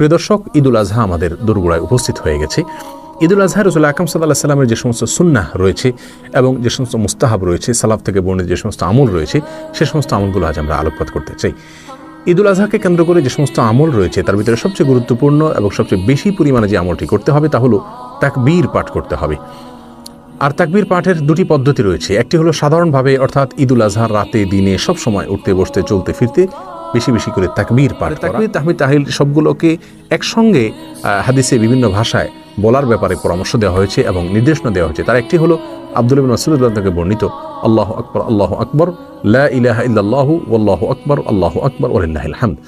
প্রিয় দর্শক, ঈদুল আজহা আমাদের দোরগোড়ায় উপস্থিত হয়ে গেছে। ঈদুল আজহা রসুল আকরম সাল্লাহ সাল্লামের যে সমস্ত সুন্নাহ রয়েছে এবং যে সমস্ত মুস্তাহাব রয়েছে, সালাফ থেকে বর্ণিত যে সমস্ত আমল রয়েছে, সে সমস্ত আমলগুলো আজ আমরা আলোকপাত করতে চাই। ঈদুল আজহাকে কেন্দ্র করে যে সমস্ত আমল রয়েছে, তার ভিতরে সবচেয়ে গুরুত্বপূর্ণ এবং সবচেয়ে বেশি পরিমাণে যে আমলটি করতে হবে তা হলো তাকবীর পাঠ করতে হবে। আর তাকবীর পাঠের দুটি পদ্ধতি রয়েছে। একটি হলো সাধারণভাবে, অর্থাৎ ঈদুল আজহার রাতে, দিনে সব সময় উঠতে, বসতে, চলতে, ফিরতে বেশি বেশি করে তাকবীর পাঠ তাকবীর তাহমিদ তাহিল সবগুলোকে একসঙ্গে হাদিসে বিভিন্ন ভাষায় বলার ব্যাপারে পরামর্শ দেওয়া হয়েছে এবং নির্দেশনা দেওয়া হয়েছে। তার একটি হলো আব্দুল ইবিন মাসুদুল্লাহ থেকে বর্ণিত আল্লাহ আকবর আল্লাহ আকবর লা ইলাহা ইল্লাল্লাহু ওয়াল্লাহু আকবর আল্লাহ আকবর ওলিল্লাহিল হামদ।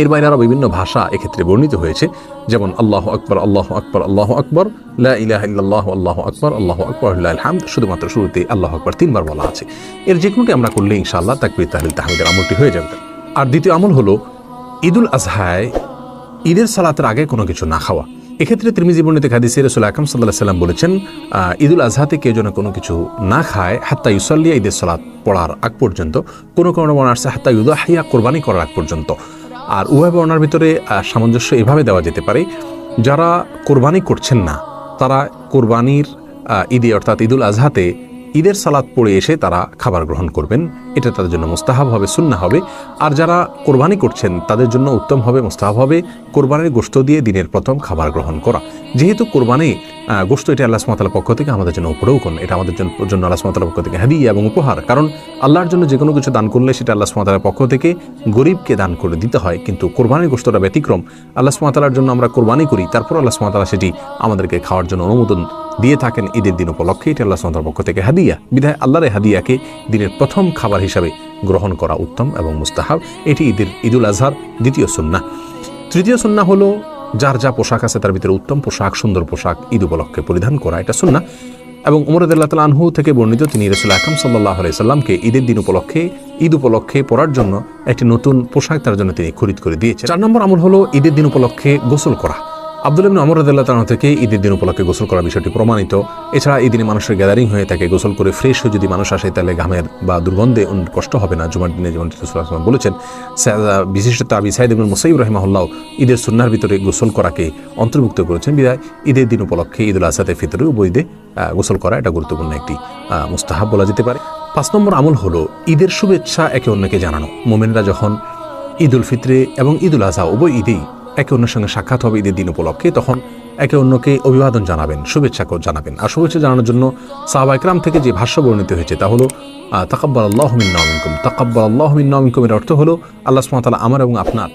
এর বাইরে আরও বিভিন্ন ভাষা এক্ষেত্রে বর্ণিত হয়েছে যেমন আল্লাহ আকবর আল্লাহ আকবর আল্লাহ আকবর লা ইলাহা ইল্লাল্লাহ আল্লাহ আকবর আল্লাহ আকবর হামদ। শুধুমাত্র শুরুতে আল্লাহ আকবর তিনবার বলা আছে। এর যে কোনোটি আমরা করলে ইনশাআল্লাহ তাকবির তাহলিল তাহমিদের আমলটি হয়ে যাবে। আর দ্বিতীয় আমল হলো ঈদুল আজহায়, ঈদের সালাতের আগে কোনো কিছু না খাওয়া। এক্ষেত্রে তিরমিজি বর্ণিত হাদিসে রসুল আকরম সাল্লাহ সাল্লাম বলেছেন ঈদুল আজহাতে কেউ যেন কোনো কিছু না খায়, হাত্তা ইউসাল্লিয়া ঈদের সালাত পড়ার আগ পর্যন্ত। কোনো কোনো বর্ণা আসছে, হাত্তা ইউদাহিয়া, কোরবানি করার আগ পর্যন্ত। আর উভয় বর্ণার ভিতরে সামঞ্জস্য এভাবে দেওয়া যেতে পারে, যারা কোরবানি করছেন না, তারা কোরবানির ঈদে অর্থাৎ ঈদুল আজহাতে ঈদের সালাদ পড়ে এসে তারা খাবার গ্রহণ করবেন। এটা তাদের জন্য মোস্তাহাব হবে সুন্না হবে। আর যারা কোরবানি করছেন, তাদের জন্য উত্তম হবে, মোস্তাহাব হবে। কোরবানির গোস্ত দিয়ে দিনের প্রথম খাবার গ্রহণ করা। যেহেতু কোরবানি গোস্ত এটা আল্লাহ সুমাতার পক্ষ থেকে আমাদের জন্য উপরেও কোন এটা আমাদের জন্য আল্লাহ সুমাতার পক্ষ থেকে হাদিয়া এবং উপহার। কারণ আল্লাহর জন্য যে কোনো কিছু দান করলে সেটা আল্লাহ সুমাতার পক্ষ থেকে গরিবকে দান করে দিতে হয়। কিন্তু কোরবানির গোস্তটা ব্যতিক্রম। আল্লাহ সুমাতালার জন্য আমরা কোরবানি করি, তারপর আল্লাহ সুমাতালা সেটি আমাদেরকে খাওয়ার জন্য অনুমোদন দিয়ে থাকেন ঈদের দিন উপলক্ষে। এটা আল্লাহ সুমাতার পক্ষ থেকে হাদিয়া। বিধায় আল্লাহর হাদিয়াকে দিনের প্রথম খাবার হিসাবে গ্রহণ করা উত্তম এবং মুস্তাহাব। এটি ঈদের ঈদুল আজহার দ্বিতীয় সুন্না তৃতীয় সুন্না হলো যার যা পোশাক আছে তার ভিতরে উত্তম পোশাক, সুন্দর পোশাক ঈদ উপলক্ষে পরিধান করা, এটা সুন্না এবং উমরদুল্লাহ তাল আনহু থেকে বর্ণিত তিনি রসুল আকরম সাল্লাহ সাল্লামকে ঈদের দিন উপলক্ষে, ঈদ উপলক্ষে পরার জন্য একটি নতুন পোশাক তার জন্য তিনি খরিদ করে দিয়েছেন। চার নম্বর আমল হলো ঈদের দিন উপলক্ষে গোসল করা। আব্দুল ইবনে আমর রাদিয়াল্লাহু তাআলা থেকে ঈদের দিন উপলক্ষে গোসল করার বিষয়টি প্রমাণিত। এছাড়া এই দিনে মানুষের গ্যাদারিং হয়ে থাকে। গোসল করে ফ্রেশ হয়ে যদি মানুষ আসে, তাহলে ঘামের বা দুর্গন্ধে কষ্ট হবে না। জুমার দিনে যেমন বলেছেন বিশিষ্ট আবি সাইদ ইবনে মুসাইব রাহিমাহুল্লাহ ঈদের সুন্নার ভিতরে গোসল করাকে অন্তর্ভুক্ত করেছেন। বিদায়, ঈদের দিন উপলক্ষে ঈদুল আজহাতে ফিতরে উভয় ঈদে গোসল করা এটা গুরুত্বপূর্ণ একটি মুস্তাহাব বলা যেতে পারে। পাঁচ নম্বর আমল হলো ঈদের শুভেচ্ছা একে অন্যকে জানানো। মোমেনরা যখন ঈদ উল ফিতরে এবং ঈদ উল আজহা উভয় ঈদেই একে অন্যের সঙ্গে সাক্ষাৎ হবে ঈদের দিন উপলক্ষে, তখন একে অন্যকে অভিবাদন জানাবেন, শুভেচ্ছা জানাবেন। আর শুভেচ্ছা জানানোর জন্য সাহাবা ইকরাম থেকে যে ভাষ্য বর্ণিত হয়েছে, তা হলো তাকাব্বাল আল্লাহমিন্নকুম তাকাব্বর আল্লাহমিন্নকুমের মিন অর্থ হলো, আল্লাহ সুমাতালা আমার এবং আপনার।